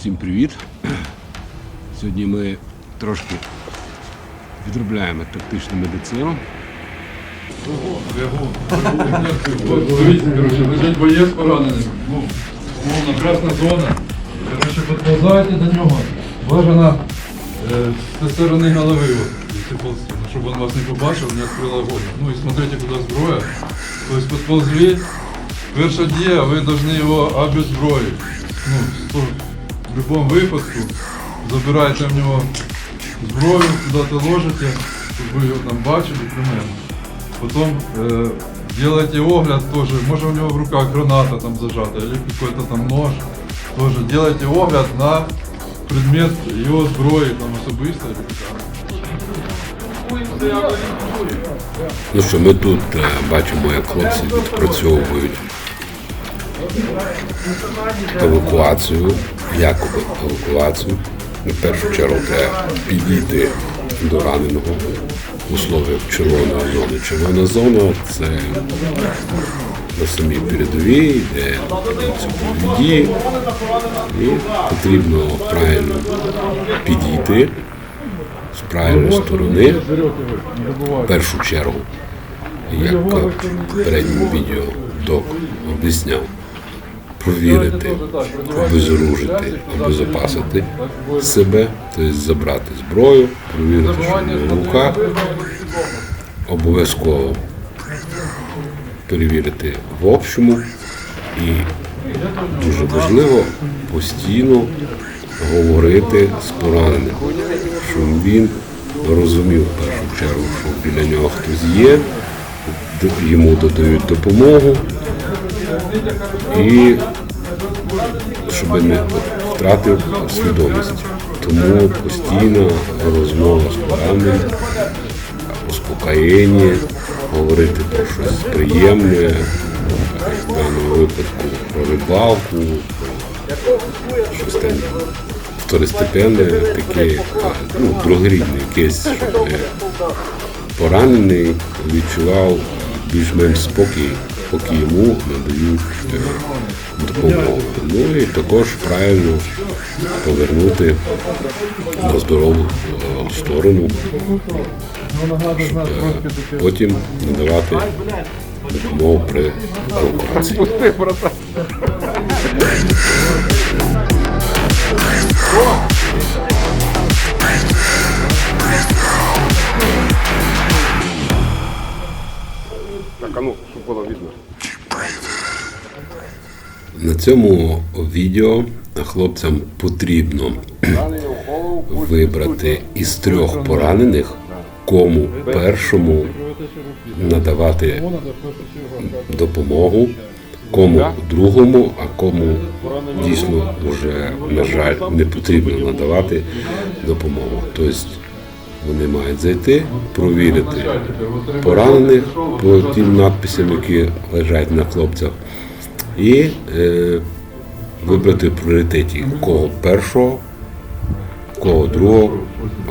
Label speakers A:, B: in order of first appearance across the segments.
A: Всім привіт! Сьогодні ми трошки відробляємо тактичну медицину.
B: Дивіться, короче, лежить боєць поранений. Ну, красна зона. Короче, підползайте до нього. Бажано з сторони голови, щоб він вас не побачив, не відкрив огонь. Ну і смотрите, куди зброя. Тобто підползли. Перша дія, ви повинні його обезброїти. Ну, в будь-якому випадку забираєте в нього зброю, куди-то ложите, щоб ви його там бачили примерно. Потом э, делайте огляд тоже, может у него в руках граната там зажата или какой-то там нож. Тоже делайте огляд на предмет его зброї, там особисто.
A: Ну що, ми тут е, бачимо, як хлопці відпрацьовують евакуацію, якоби евакуацію. На першу чергу треба підійти до раненого в условиях червоної зони. Червона зона це на самій передовій, де бойові і потрібно правильно підійти з правильної сторони, в першу чергу, як в попередньому відео док об'ясняв, провірити, обезоружити, обезопасити себе, тобто забрати зброю, провірити, що в руках, обов'язково перевірити в общому. І дуже важливо постійно говорити з пораненим, щоб він розумів в першу чергу, що біля нього хтось є, йому додають допомогу і щоб не втратив свідомість. Тому постійна розмова з пораненим, успокоєння, говорити про щось приємне, в даному випадку про рибалку, про щось там второстепенне, таке, ну, другорідне якесь, щоб поранений відчував більш-менш спокій, поки йому надають допомогу. Ну і також правильно повернути на здорову е, сторону, щоб е, потім надавати допомогу при евакуації.
C: Так, ну, щоб було видно.
A: На цьому відео хлопцям потрібно вибрати із трьох поранених, кому першому надавати допомогу, кому другому, а кому дійсно вже, на жаль, не потрібно надавати допомогу. Тобто вони мають зайти, провірити поранених по тим надписям, які лежать на хлопцях, і е, вибрати в пріоритеті кого першого, кого другого,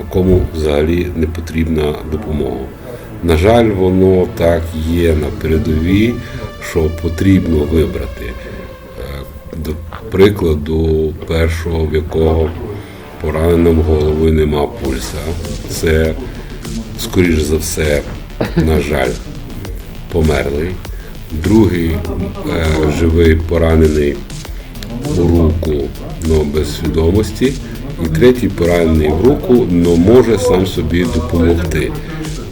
A: кому взагалі не потрібна допомога. На жаль, воно так є на передовій, що потрібно вибрати. Е, До прикладу, першого, в якого пораненому голови нема пульса. Це, скоріш за все, на жаль, померлий. Другий е, живий поранений у руку, але без свідомості. І третій поранений в руку, але може сам собі допомогти.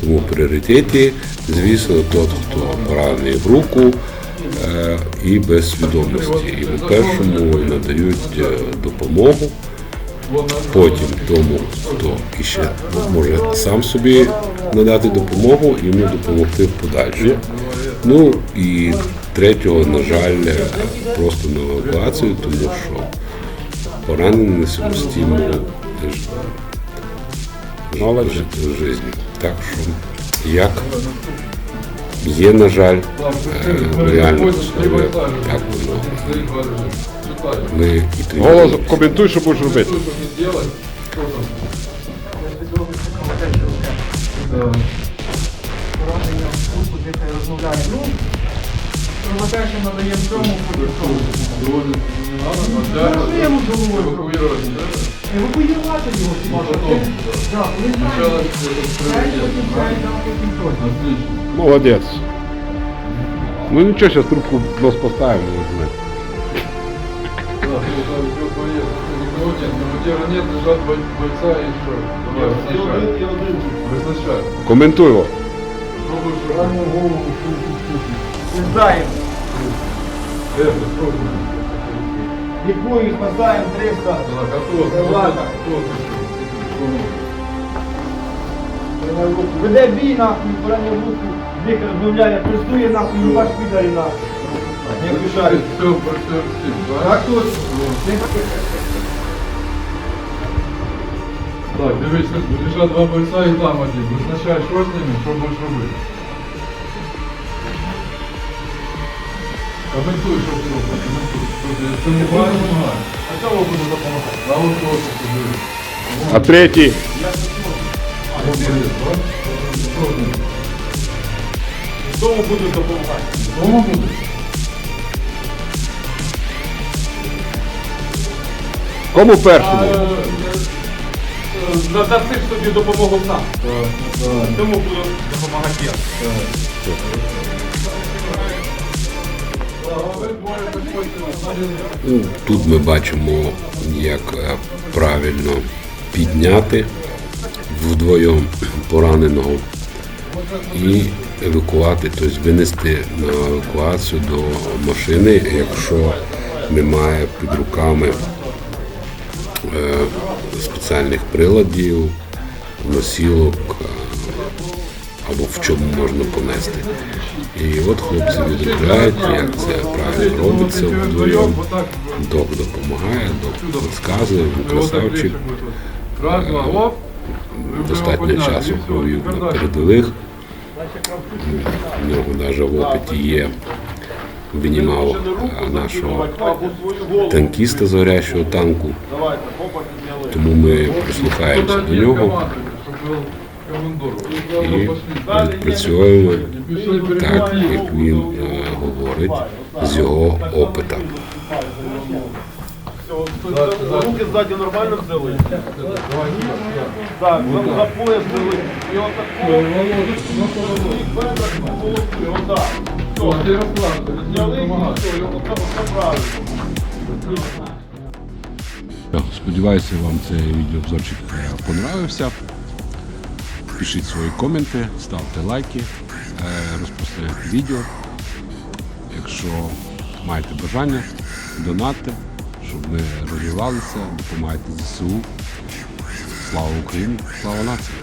A: Тому в пріоритеті, звісно, тот, хто поранений в руку е, і без свідомості. Йому першому надають е, допомогу. Потім тому, хто іще може сам собі надати допомогу, йому допомогти в подальшому. Ну і третього, на жаль, просто на евакуацію, тому що поранений в житті. Так що як є, на жаль, е, реально так воно. Ми і.
C: Голос коментуй, що будеш робити.
D: Надаємо цьому, Ну, що я?
B: Евакуировать.
D: Евакуювати його хіба що? Так, ви знаєте. потім хай дам потім той.
B: Отлично.
C: Молодець. Ну нічого, зараз трубку в нос поставимо. знаю.
B: Да, командира нет, лежат бой- бойца и что? Давай, возвращай. Возвращай.
C: Коментуй його.
B: Пробуй, что голову.
D: Лікую, спасаємо 300.
B: Да, готов.
D: Ладно.
B: Готов.
D: Веде бій нахуй, поранив руку, лікар розмовляє, пристує нахуй, і ваш підарі нахуй. Не обіжай.
B: Все, все, все.
D: Так точно.
B: Так, дивись, лежать два бойця і там один. Визначай, що з ними, що будеш робити. Коментуй, що ти робиш. Коментуй. Що ти- Це не допомагає.
D: А цьому буду допомагати.
B: А от просто подивись.
C: А третій.
D: Цьому буду допомагати.
B: Дома будеш?
C: Кому першому?
D: Надасиш собі допомогу сам.
B: Так, так.
D: Буду допомагати я.
A: Тут ми бачимо, як е, правильно підняти вдвоєм пораненого і евакувати, тобто винести на евакуацію до машини, якщо немає під руками е, спеціальних приладів, носілок е, або в чому можна понести. І от хлопці відображають, як це правильно робиться вдвоєм. Док допомагає, док підказує, він красавчик.
B: Оп.
A: Достатньо часу провів на передових. У нього навіть в опиті є. Винімав нашого танкіста з горящого танку. Тому ми прислухаємося до нього і відпрацьовуємо так, як він е, говорить, з його опита.
E: Руки сзади нормально взяли? Так, за, пояс взяли. І отако. І отак. Взяли і все, все.
A: Сподіваюся, вам цей відеообзорчик понравився. Пишіть свої коменти, ставте лайки, е, відео. Якщо маєте бажання, донатьте, щоб ми розвивалися, допомагайте ЗСУ. Слава Україні! Слава нації!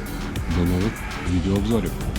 A: До нових відеообзорів!